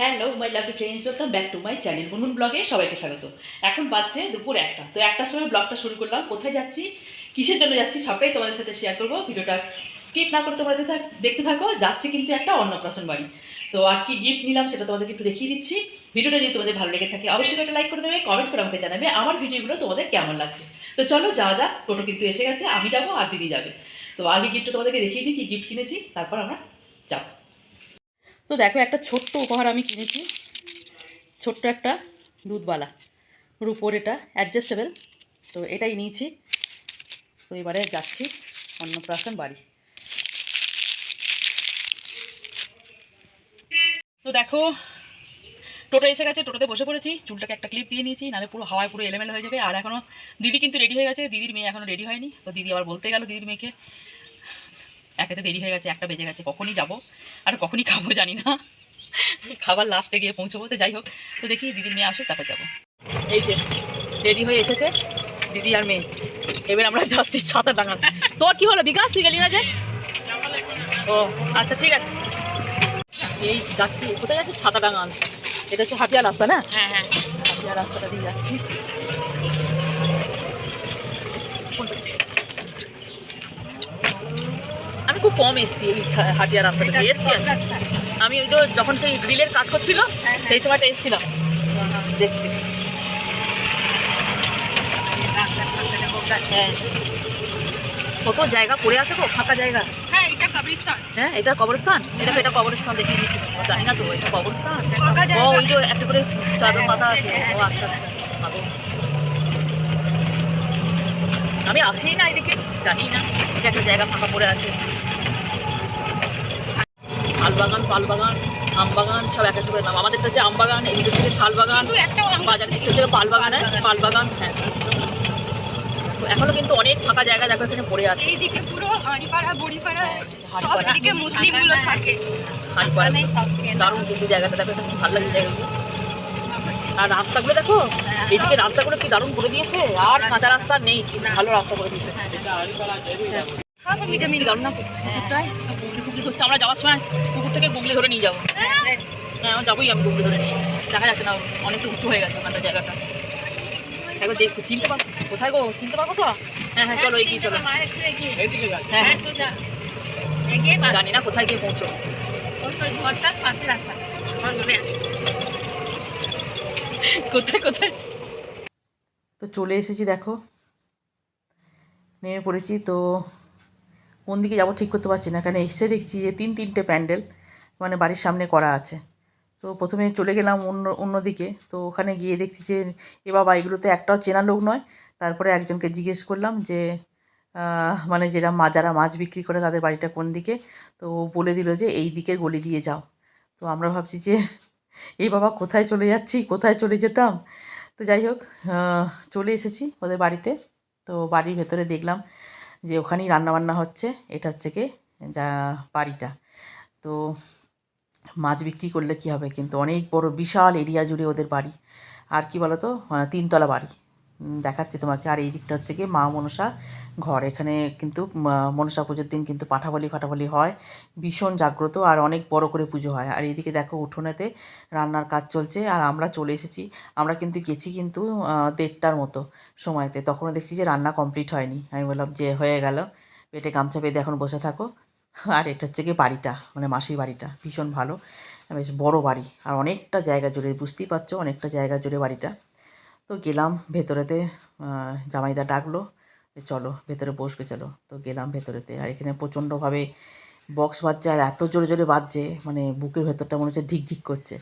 Hello my lovely friends welcome back to my channel Bunbun ব্লগে সবাইকে স্বাগত। এখন বাজছে দুপুর একটা। তো একটার সময় ব্লগটা শুরু করলাম, কোথায় যাচ্ছি, কিসের জন্য যাচ্ছি, সবটাই তোমাদের সাথে শেয়ার করব। ভিডিওটা স্কিপ না করে তোমরা দেখতে থাক- যাচ্ছি কিন্তু একটা অন্নপ্রাশন বাড়ি। তো আর কি গিফট নিলাম সেটা তোমাদেরকে একটু দেখিয়ে দিচ্ছি। ভিডিওটা যদি তোমাদের ভালো লেগে থাকে, অবশ্যই একটা লাইক করে দেবে কমেন্ট করে আমাকে জানাবে আমার ভিডিওগুলো তোমাদের কেমন লাগছে। তো চলো যাওয়া যাক, টোটো কিন্তু এসে গেছে, আমি যাব আর দিদি যাবে। তো আগে গিফটটা তোমাদেরকে দেখিয়ে দিই, কি গিফট কিনেছি, তারপর আমরা তো দেখো একটা ছোট্ট উপহার আমি কিনেছি। ছোট্ট একটা দুধবালা রুপোর এটা অ্যাডজাস্টেবল তো এটাই নিয়েছি। তো এবারে যাচ্ছি অন্নপ্রাশন বাড়ি। তো দেখো, টোটো এসে গেছে, টোটোতে বসে পড়েছি। চুলটাকে একটা ক্লিপ দিয়ে নিয়েছি, নাহলে পুরো হাওয়ায় পুরো এলোমেলো হয়ে যাবে। আর এখনও দিদি কিন্তু রেডি হয়ে গেছে। দিদির মেয়ে এখনও রেডি হয়নি। তো দিদি আবার বলতে গেল দিদির মেয়েকে একেতে দেরি হয়ে গেছে একটা বেজে গেছে কখনই যাব আর কখনই খাব জানি না। খাবার লাস্টে গিয়ে পৌঁছবো তো যাই হোক। তো দেখি দিদির মেয়ে আসুক তারপর যাব। এই যে রেডি হয়ে এসেছে দিদি আর মেয়ে। এবার আমরা যাচ্ছি ছাতা ডাঙাল তোর কি হলো বিকাশ তুই গেলি না যে? ও আচ্ছা ঠিক আছে। এই যাচ্ছি কোথায় যাচ্ছি? ছাতা ডাঙাল এটা হচ্ছে হাটিয়া রাস্তা না? হ্যাঁ হ্যাঁ। হাটিয়া রাস্তাটা দিয়ে যাচ্ছি আমি খুব কম এসেছি এই হাটিয়া রাস্তাটা দিয়ে এসছি আমি। ওই যে যখন সেই গ্রিলের কাজ করছিল সেই সময়টা এসেছিলাম। দেখতে। হ্যাঁ কত জায়গা পড়ে আছে গো ফাঁকা জায়গা। হ্যাঁ এটা কবরস্থান। হ্যাঁ এটা কবরস্থান? এটা এটা কবরস্থান দেখি জানি না তো এটা কবরস্থান? ও ওই যে একটা করে চাদর পাতা আছে। ও আচ্ছা আচ্ছা। আমি আসি না এদিকে জানি না। এটা একটা জায়গা ফাঁকা পড়ে আছে। বাগান পাল বাগান আম বাগান সব এক একটা করে নাম। আমাদের হচ্ছে আম বাগান এদিকে থেকে শাল বাগান বাজার আম হচ্ছে পাল বাগান হ্যাঁ পাল বাগান হ্যাঁ। তো এখনও কিন্তু অনেক ফাঁকা জায়গা দেখো এখানে পড়ে আছে। এইদিকে পুরো হাঁড়িপাড়া বড়িপাড়া সব হাঁড়িপাড়া। দিকে মুসলিমগুলো থাকে। হাঁড়িপাড়া। দারুণ কিন্তু জায়গাটা দেখো এখানে ভালো লাগে জায়গাগুলো। আর রাস্তাগুলো দেখো হ্যাঁ, এইদিকে রাস্তাগুলো কি দারুণ করে দিয়েছে আর কাঁচা রাস্তা নেই কি ভালো রাস্তা করে দিয়েছে। সব মিটে কি না গুগলি ধরছে আমরা যাওয়ার সময় পুকুর থেকে গুগলি ধরে নিয়ে যাব। হ্যাঁ আমার যাবোই আমি গুগলি ধরে নিয়ে। দেখা যাচ্ছে না অনেকটা উঁচু হয়ে গেছে ওখানটা জায়গাটা। দেখ চিনতে পারব কোথায় গো? চিনতে পারব তো? হ্যাঁ হ্যাঁ চলো এগিয়ে চলো। হ্যাঁ হ্যাঁ জানি না কোথায় গিয়ে পৌঁছো। কোথায় কোথায়? তো চলে এসেছি দেখো। নেমে পড়েছি তো কোন দিকে যাব ঠিক করতে পারছি না, কারণ এসে দেখছি যে তিন তিনটে প্যান্ডেল মানে বাড়ির সামনে করা আছে। তো প্রথমে চলে গেলাম অন্য অন্যদিকে তো ওখানে গিয়ে দেখছি যে এ বাবা এগুলো তো একটাও চেনা লোক নয়। তারপরে একজনকে জিজ্ঞেস করলাম যে মানে যেটা মা, যারা মাছ বিক্রি করে তাদের বাড়িটা কোন দিকে? তো বলে দিল যে এই দিকের গলি দিয়ে যাও। তো আমরা ভাবছি যে এই বাবা কোথায় চলে যাচ্ছি, কোথায় চলে যেতাম? তো যাই হোক চলে এসেছি ওদের বাড়িতে। তো বাড়ির ভেতরে দেখলাম যে ওখানেই রান্নাবান্না হচ্ছে, এটা হচ্ছে কি যা বাড়িটা। তো মাছ বিক্রি করলে কি হবে? কিন্তু অনেক বড়, বিশাল এরিয়া জুড়ে ওদের বাড়ি। আর কি বলতো? তিনতলা বাড়ি। দেখাচ্ছি তোমাকে। আর এই দিকটা হচ্ছে কি মা মনসা ঘর। এখানে কিন্তু মনসা পুজোর দিন কিন্তু পাঠাবলি ফাটাবলি হয়, ভীষণ জাগ্রত আর অনেক বড় করে পুজো হয়। আর এইদিকে দেখো উঠোনেতে রান্নার কাজ চলছে আর আমরা চলে এসেছি। আমরা কিন্তু গেছি কিন্তু দেড়টার মতো সময়তে। তখনও দেখছি যে রান্না কমপ্লিট হয়নি। আমি বললাম যে হয়ে গেল। পেটে গামছা বেঁধে এখন বসে থাকো। আর এটা হচ্ছে কি বাড়িটা মানে মাসির বাড়িটা। ভীষণ ভালো। বেশ বড় বাড়ি। আর অনেকটা জায়গা জুড়ে, বুঝতেই পারছ, অনেকটা জায়গা জুড়ে বাড়িটা। তো গেলাম ভেতরেতে জামাইদা ডাকলো চলো ভেতরে বসবে, চলো। তো গেলাম ভেতরেতে। আর এখানে প্রচণ্ডভাবে বক্স বাজছে আর এত জোরে জোরে বাজছে মানে বুকের ভেতরটা মনে হচ্ছে ঢিক করছে।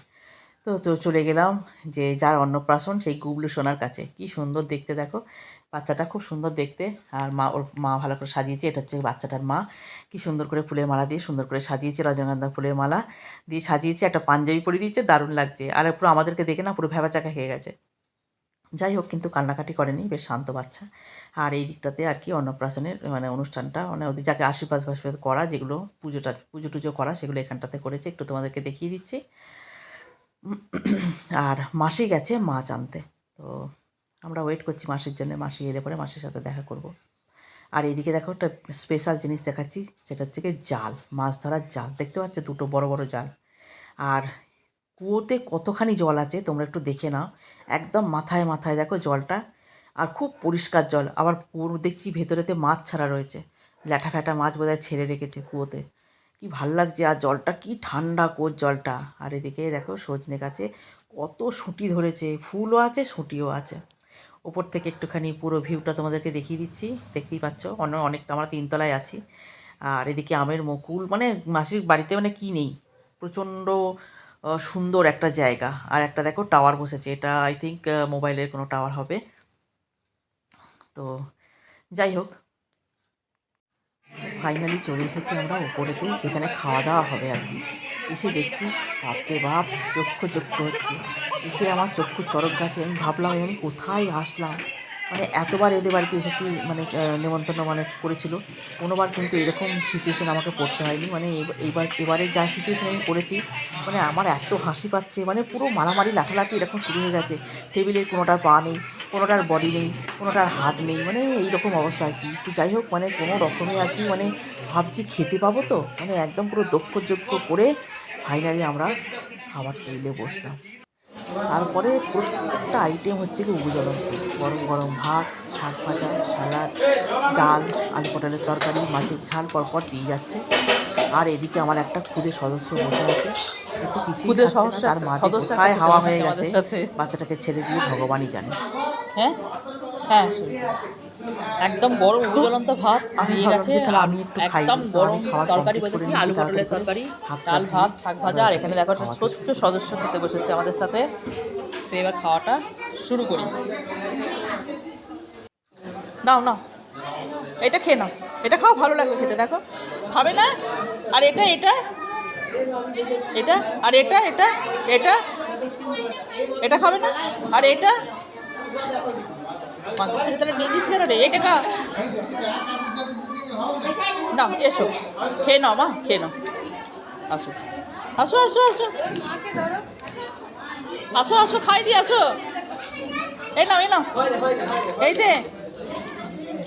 তো তো চলে গেলাম যে যার অন্নপ্রাশন সেই গুবলু সোনার কাছে। কি সুন্দর দেখতে দেখো। বাচ্চাটা খুব সুন্দর দেখতে। আর মা, ওর মা ভালো করে সাজিয়েছে। এটা হচ্ছে বাচ্চাটার মা। কি সুন্দর করে ফুলের মালা দিয়ে সুন্দর করে সাজিয়েছে, রজনীগন্ধা ফুলের মালা দিয়ে সাজিয়েছে। একটা পাঞ্জাবি পরিয়ে দিয়েছে, দারুণ লাগছে। আর পুরো আমাদেরকে দেখে না, পুরো ভেবাচাকা খেয়ে গেছে। যাই হোক কিন্তু কান্নাকাটি করেনি, বেশ শান্ত বাচ্চা। আর এই দিকটাতে আর কি অন্নপ্রাশনের মানে অনুষ্ঠানটা মানে ওদের যাকে আশীর্বাদ ফাশীর্বাদ করা, যেগুলো পুজোটা, পুজো টুজো করা, সেগুলো এখানটাতে করেছে। একটু তোমাদেরকে দেখিয়ে দিচ্ছি। আর মাসি গেছে মাছ আনতে। তো আমরা ওয়েট করছি মাসির জন্য। মাসি এলে পরে মাসির সাথে দেখা করব। আর এইদিকে দেখো একটা স্পেশাল জিনিস দেখাচ্ছি, সেটা হচ্ছে কি জাল, মাছ ধরার জাল। দেখতে পাচ্ছ? দুটো বড় বড় জাল। আর কুয়োতে কতখানি জল আছে তোমরা একটু দেখে নাও। একদম মাথায় মাথায় দেখো জলটা। আর খুব পরিষ্কার জল। আবার পুরো দেখছি ভেতরেতে মাছ ছাড়া রয়েছে। ল্যাঠা ফ্যাটা মাছ বোধহয় ছেড়ে রেখেছে কুয়োতে। কি ভালো লাগছে। আর জলটা কি ঠান্ডা কোর জলটা। আর এদিকে দেখো সজনে গাছে কত শুঁটি ধরেছে। ফুলও আছে শুঁটিও আছে। ওপর থেকে একটুখানি পুরো ভিউটা তোমাদেরকে দেখিয়ে দিচ্ছি। দেখতেই পাচ্ছ, অন্য অনেকটা আমরা তিনতলায় আছি। আর এদিকে আমের মুকুল মানে মাসির বাড়িতে মানে কি নেই। প্রচণ্ড সুন্দর একটা জায়গা। আর একটা দেখো টাওয়ার বসেছে। এটা আই থিঙ্ক মোবাইলের কোনো টাওয়ার হবে। তো যাই হোক। ফাইনালি চলে এসেছি আমরা উপরেতে যেখানে খাওয়া দাওয়া হবে আর কি। এসে দেখছি, বাপরে বাপ, চক্ষু চক্ষু হচ্ছে। এসে আমার চক্ষু চড়ক গাছে আমি ভাবলাম আমি কোথায় আসলাম? মানে এতবার এদের বাড়িতে এসেছি মানে নেমন্তন্ন মানে করেছিল। কোনোবার কিন্তু এরকম সিচুয়েশন আমাকে পড়তে হয়নি। মানে এব- এবার, এবারে যা সিচুয়েশন আমি পড়েছি মানে আমার এত হাসি পাচ্ছে মানে পুরো মারামারি, লাঠালাঠি এরকম শুরু হয়ে গেছে। টেবিলের কোনোটার পা নেই, কোনোটার বডি নেই, কোনোটার হাত নেই মানে এইরকম অবস্থা আর কি। তো যাই হোক মানে কোনো রকমে আর কি মানে ভাবছি খেতে পাবো তো। মানে একদম পুরো দক্ষযজ্ঞ করে ফাইনালি আমরা খাবার টেবিলে বসলাম। তারপরে প্রত্যেকটা আইটেম হচ্ছে কি উবুজলন্ত গরম গরম ভাত শাক ভাজা স্যালাড ডাল আলু পটলের তরকারি মাছের ঝাল পরপর দিয়ে যাচ্ছে। আর এদিকে আমার একটা খুদে সদস্য বসে আছে। কিন্তু কিছু একটা- মাঝে কোথায় হাওয়া হয়ে গেছে বাচ্চাটাকে ছেড়ে দিয়ে ভগবানই জানে। হ্যাঁ? হ্যাঁ একদম গরম জ্বলন্ত ভাত দিয়ে গেছে। আমি একটু একদম গরম তরকারি বলতে কি আলু পটলের তরকারি ডাল ভাত শাক ভাজা আর এখানে দেখো একটা ছোট্ট সদস্য খেতে বসেছে আমাদের সাথে। তো এবার খাওয়াটা শুরু করি। নাও নাও। এটা খেয়ে নাও। এটা খাও ভালো লাগবে খেতে দেখো। খাবে না? আর এটা এটা? এটা? আর এটা এটা? এটা? এটা খাবে না? আর এটা? ছেড়ে তাহলে নিয়েছিস কেন রে এটা কা না এসো। খেয়ে নাও, মা, খেয়ে নাও। আসো। আসো আসো আসো। আসো আসো, খাই দি আসো। এই নাও এই নাও। এই যে।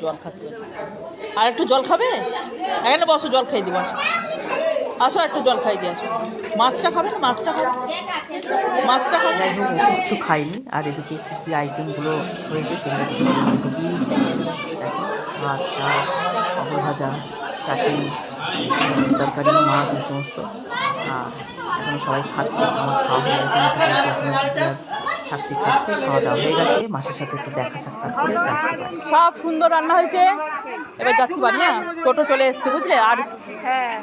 জল খাচ্ছে। আর একটু জল খাবে? এখানে বসো, জল খাই দিব, আসো। আসো একটু জল খাই দিয়ে আসো। মাছটা খাবে না? মাছটা খাবে মাছটা খাবে যাই হোক কিচ্ছু খাইনি। আর এদিকে কী কী আইটেমগুলো হয়েছে সেগুলো দেখিয়ে দিচ্ছি। দেখো ভাত ডাল পাপড় ভাজা চাটনি তরকারি মাছ এই সমস্ত। আর এখনও সবাই খাচ্ছে আমার খাওয়া হয়ে গেছে সাক্ষী খাচ্ছে খাওয়া দাওয়া হয়ে গেছে। মাসের সাথে একটু দেখা সাক্ষাৎ করে যাচ্ছে সব সুন্দর রান্না হয়েছে। এবার যাচ্ছি বাড়ি না টোটো চলে এসছে বুঝলে? আর হ্যাঁ।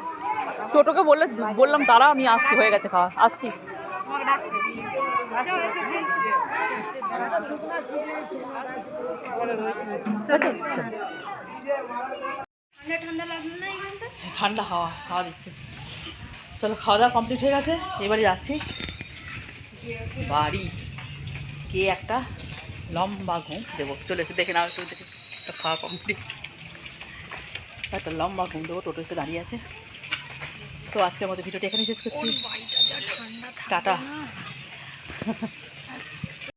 টোটোকে বললে বললাম তারা আমি আসছি, হয়ে গেছে খাওয়া, আসছি। ঠান্ডা হাওয়া, খাওয়া দিচ্ছে। চলো, খাওয়া দাওয়া কমপ্লিট হয়ে গেছে, এবারে যাচ্ছি। বাড়ি। কে একটা লম্বা ঘুম দেবো। চলে এসে দেখে নাও একটু, দেখে খাওয়া কমপ্লিট একটা লম্বা ঘুম দেবো, টোটো এসে দাঁড়িয়ে আছে। তো আজকের মতো ভিডিওটা এখানে শেষ করছি। টাটা।